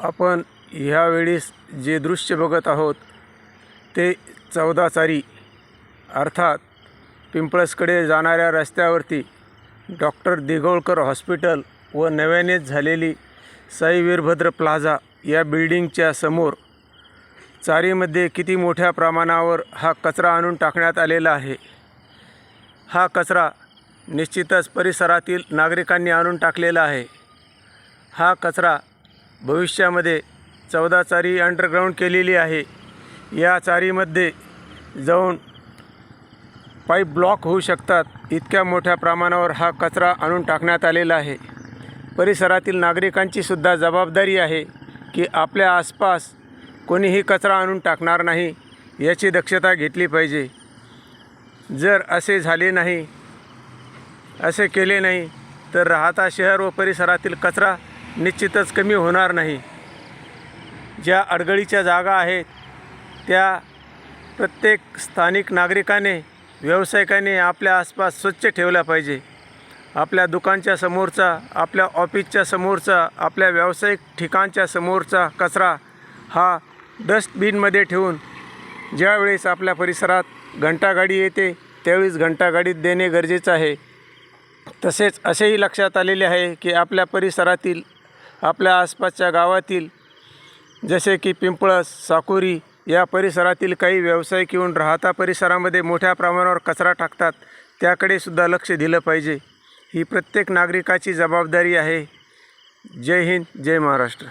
आपण ह्यावेळेस जे दृश्य बघत आहोत ते चौदा चारी अर्थात पिंपळसकडे जाणाऱ्या रस्त्यावरती डॉक्टर दिगोळकर हॉस्पिटल व नव्यानेच झालेली साई वीरभद्र प्लाझा या बिल्डिंगच्या समोर चारीमध्ये किती मोठ्या प्रमाणावर हा कचरा आणून टाकण्यात आलेला आहे. हा कचरा निश्चितच परिसरातील नागरिकांनी आणून टाकलेला आहे. हा कचरा भविष्यामध्ये चौदा चारी अंडरग्राऊंड केलेली आहे. या चारीमध्ये जाऊन पाईप ब्लॉक होऊ शकतात. इतक्या मोठ्या प्रमाणावर हा कचरा आणून टाकण्यात आलेला आहे. परिसरातील नागरिकांची सुद्धा जबाबदारी आहे की आपल्या आसपास कोणीही कचरा आणून टाकणार नाही याची दक्षता घेतली पाहिजे. जर असे झाले नाही असे केले नाही तर राहता शहर व परिसरातील कचरा निश्चितच कमी होणार नाही. ज्या अडगळीच्या जागा आहेत त्या प्रत्येक स्थानिक नागरिकाने व्यावसायिकाने आपल्या आसपास स्वच्छ ठेवला पाहिजे. आपल्या दुकानच्या समोरचा आपल्या ऑफिसच्या समोरचा आपल्या व्यावसायिक ठिकाणच्या समोरचा कचरा हा डस्टबिनमध्ये ठेवून ज्यावेळेस आपल्या परिसरात घंटागाडी येते त्यावेळेस घंटागाडीत देणे गरजेचं आहे. तसेच असेही लक्षात आलेले आहे की आपल्या परिसरातील आपल्या आसपासच्या गावातील जसे की पिंपळस साकुरी या परिसरातील काही व्यावसायिक येऊन राहता परिसरामध्ये मोठ्या प्रमाणावर कचरा टाकतात त्याकडे सुद्धा लक्ष दिलं पाहिजे. ही प्रत्येक नागरिकाची जबाबदारी आहे. जय हिंद जय महाराष्ट्र.